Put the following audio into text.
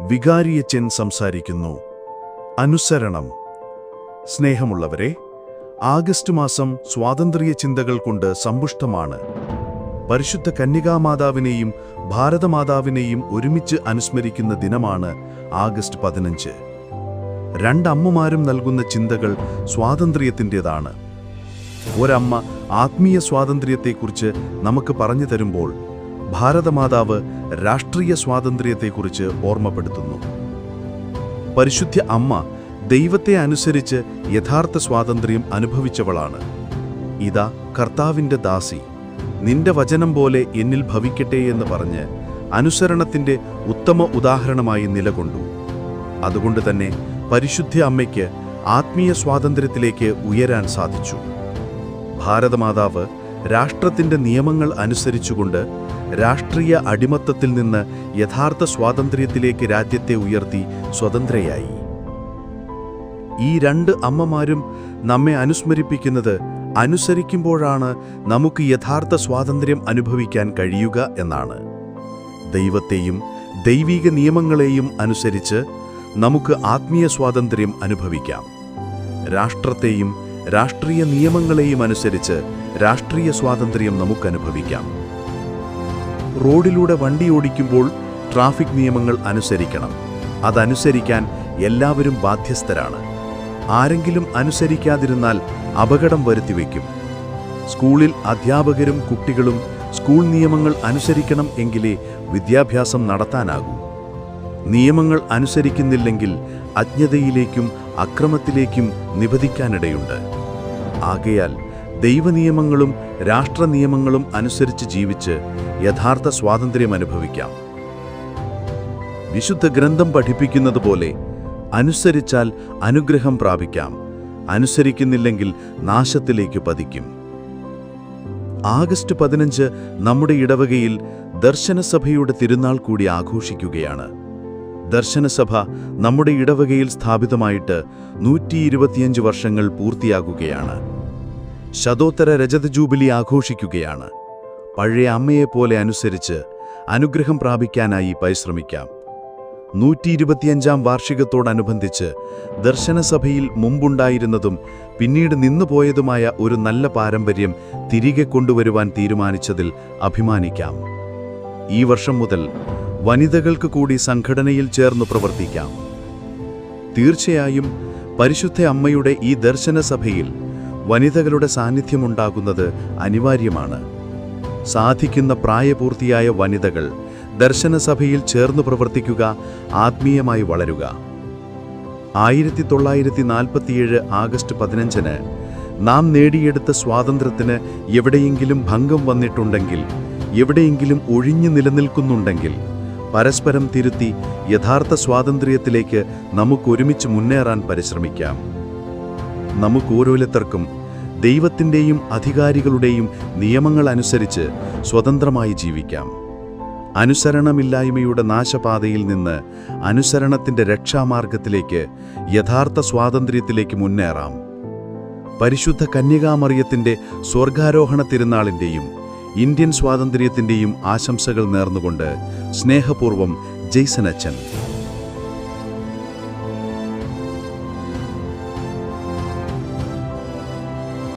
വികാരിയച്ചൻ സംസാരിക്കുന്നു. അനുസരണം. സ്നേഹമുള്ളവരെ ആഗസ്റ്റ് മാസം സ്വാതന്ത്ര്യ ചിന്തകൾ കൊണ്ട് സമ്പുഷ്ടമാണ്. പരിശുദ്ധ കന്യകാമാതാവിനെയും ഭാരതമാതാവിനെയും ഒരുമിച്ച് അനുസ്മരിക്കുന്ന ദിനമാണ് ആഗസ്റ്റ് പതിനഞ്ച്. രണ്ടമ്മമാരും നൽകുന്ന ചിന്തകൾ സ്വാതന്ത്ര്യത്തിന്റെതാണ്. ഒരമ്മ ആത്മീയ സ്വാതന്ത്ര്യത്തെക്കുറിച്ച് നമുക്ക് പറഞ്ഞു തരുമ്പോൾ ഭാരതമാതാവ് രാഷ്ട്രീയ സ്വാതന്ത്ര്യത്തെക്കുറിച്ച് ഓർമ്മപ്പെടുത്തുന്നു. പരിശുദ്ധ അമ്മ ദൈവത്തെ അനുസരിച്ച് യഥാർത്ഥ സ്വാതന്ത്ര്യം അനുഭവിച്ചവളാണ്. ഇതാ കർത്താവിന്റെ ദാസി നിന്റെ വചനം പോലെ എന്നിൽ ഭവിക്കട്ടെ എന്ന് പറഞ്ഞ് അനുസരണത്തിന്റെ ഉത്തമ ഉദാഹരണമായി നിലകൊണ്ടു. അതുകൊണ്ട് തന്നെ പരിശുദ്ധ അമ്മയ്ക്ക് ആത്മീയ സ്വാതന്ത്ര്യത്തിലേക്ക് ഉയരാൻ സാധിച്ചു. ഭാരതമാതാവ് രാഷ്ട്രത്തിന്റെ നിയമങ്ങൾ അനുസരിച്ചുകൊണ്ട് രാഷ്ട്രീയ അടിമത്തത്തിൽ നിന്ന് യഥാർത്ഥ സ്വാതന്ത്ര്യത്തിലേക്ക് രാജ്യത്തെ ഉയർത്തി സ്വതന്ത്രയായി. ഈ രണ്ട് അമ്മമാരും നമ്മെ അനുസ്മരിപ്പിക്കുന്നത് അനുസരിക്കുമ്പോഴാണ് നമുക്ക് യഥാർത്ഥ സ്വാതന്ത്ര്യം അനുഭവിക്കാൻ കഴിയുക എന്നാണ്. ദൈവത്തെയും ദൈവിക നിയമങ്ങളെയും അനുസരിച്ച് നമുക്ക് ആത്മീയ സ്വാതന്ത്ര്യം അനുഭവിക്കാം. രാഷ്ട്രത്തെയും രാഷ്ട്രീയ നിയമങ്ങളെയും അനുസരിച്ച് രാഷ്ട്രീയ സ്വാതന്ത്ര്യം നമുക്ക് അനുഭവിക്കാം റോഡിലൂടെ വണ്ടി ഓടിക്കുമ്പോൾ ട്രാഫിക് നിയമങ്ങൾ അനുസരിക്കണം. അതനുസരിക്കാൻ എല്ലാവരും ബാധ്യസ്ഥരാണ്. ആരെങ്കിലും അനുസരിക്കാതിരുന്നാൽ അപകടം വരുത്തിവെക്കും. സ്കൂളിൽ അധ്യാപകരും കുട്ടികളും സ്കൂൾ നിയമങ്ങൾ അനുസരിക്കണം എങ്കിലേ വിദ്യാഭ്യാസം നടത്താനാകൂ. നിയമങ്ങൾ അനുസരിക്കുന്നില്ലെങ്കിൽ അജ്ഞതയിലേക്കും അക്രമത്തിലേക്കും നിബദിക്കാനിടയുണ്ട് ആകയാൽ ദൈവനിയമങ്ങളും രാഷ്ട്രനിയമങ്ങളും അനുസരിച്ച് ജീവിച്ച് യഥാർത്ഥ സ്വാതന്ത്ര്യം അനുഭവിക്കാം. വിശുദ്ധ ഗ്രന്ഥം പഠിപ്പിക്കുന്നത് പോലെ അനുസരിച്ചാൽ അനുഗ്രഹം പ്രാപിക്കാം. അനുസരിക്കുന്നില്ലെങ്കിൽ നാശത്തിലേക്ക് പതിക്കും. ആഗസ്റ്റ് പതിനഞ്ച് നമ്മുടെ ഇടവകയിൽ ദർശനസഭയുടെ തിരുനാൾ കൂടി ആഘോഷിക്കുകയാണ്. ദർശനസഭ നമ്മുടെ ഇടവകയിൽ സ്ഥാപിതമായിട്ട് നൂറ്റി ഇരുപത്തിയഞ്ച് വർഷങ്ങൾ പൂർത്തിയാകുകയാണ്. ശതോത്തര രജത ജൂബിലി ആഘോഷിക്കുകയാണ്. പഴയ അമ്മയെപ്പോലെ അനുസരിച്ച് അനുഗ്രഹം പ്രാപിക്കാനായി പരിശ്രമിക്കാം. നൂറ്റി ഇരുപത്തിയഞ്ചാം വാർഷികത്തോടനുബന്ധിച്ച് ദർശനസഭയിൽ മുമ്പുണ്ടായിരുന്നതും പിന്നീട് നിന്നുപോയതുമായ ഒരു നല്ല പാരമ്പര്യം തിരികെ കൊണ്ടുവരുവാൻ തീരുമാനിച്ചതിൽ അഭിമാനിക്കാം. ഈ വർഷം മുതൽ വനിതകൾക്ക് കൂടി സംഘടനയിൽ ചേർന്ന് പ്രവർത്തിക്കാം. തീർച്ചയായും പരിശുദ്ധ അമ്മയുടെ ഈ ദർശനസഭയിൽ വനിതകളുടെ സാന്നിധ്യമുണ്ടാകുന്നത് അനിവാര്യമാണ്. സാധിക്കുന്ന പ്രായപൂർത്തിയായ വനിതകൾ ദർശനസഭയിൽ ചേർന്ന് പ്രവർത്തിക്കുക ആത്മീയമായി വളരുക. ആയിരത്തി തൊള്ളായിരത്തി നാൽപ്പത്തിയേഴ് ആഗസ്റ്റ് പതിനഞ്ചിന് നാം നേടിയെടുത്ത സ്വാതന്ത്ര്യത്തിന് എവിടെയെങ്കിലും ഭംഗം വന്നിട്ടുണ്ടെങ്കിൽ എവിടെയെങ്കിലും ഒഴിഞ്ഞു നിലനിൽക്കുന്നുണ്ടെങ്കിൽ പരസ്പരം തിരുത്തി യഥാർത്ഥ സ്വാതന്ത്ര്യത്തിലേക്ക് നമുക്കൊരുമിച്ച് മുന്നേറാൻ പരിശ്രമിക്കാം. നമുക്ക് ഓരോരുത്തർക്കും ദൈവത്തിന്റെയും അധികാരികളുടെയും നിയമങ്ങൾ അനുസരിച്ച് സ്വതന്ത്രമായി ജീവിക്കാം. അനുസരണമില്ലായ്മയുടെ നാശപാതയിൽ നിന്ന് അനുസരണത്തിന്റെ രക്ഷാമാർഗത്തിലേക്ക് യഥാർത്ഥ സ്വാതന്ത്ര്യത്തിലേക്ക് മുന്നേറാം. പരിശുദ്ധ കന്യകാമറിയത്തിന്റെ സ്വർഗാരോഹണ തിരുനാളിന്റെയും ഇന്ത്യൻ സ്വാതന്ത്ര്യത്തിന്റെയും ആശംസകൾ നേർന്നുകൊണ്ട് സ്നേഹപൂർവം ജെയ്സൻ അച്ഛൻ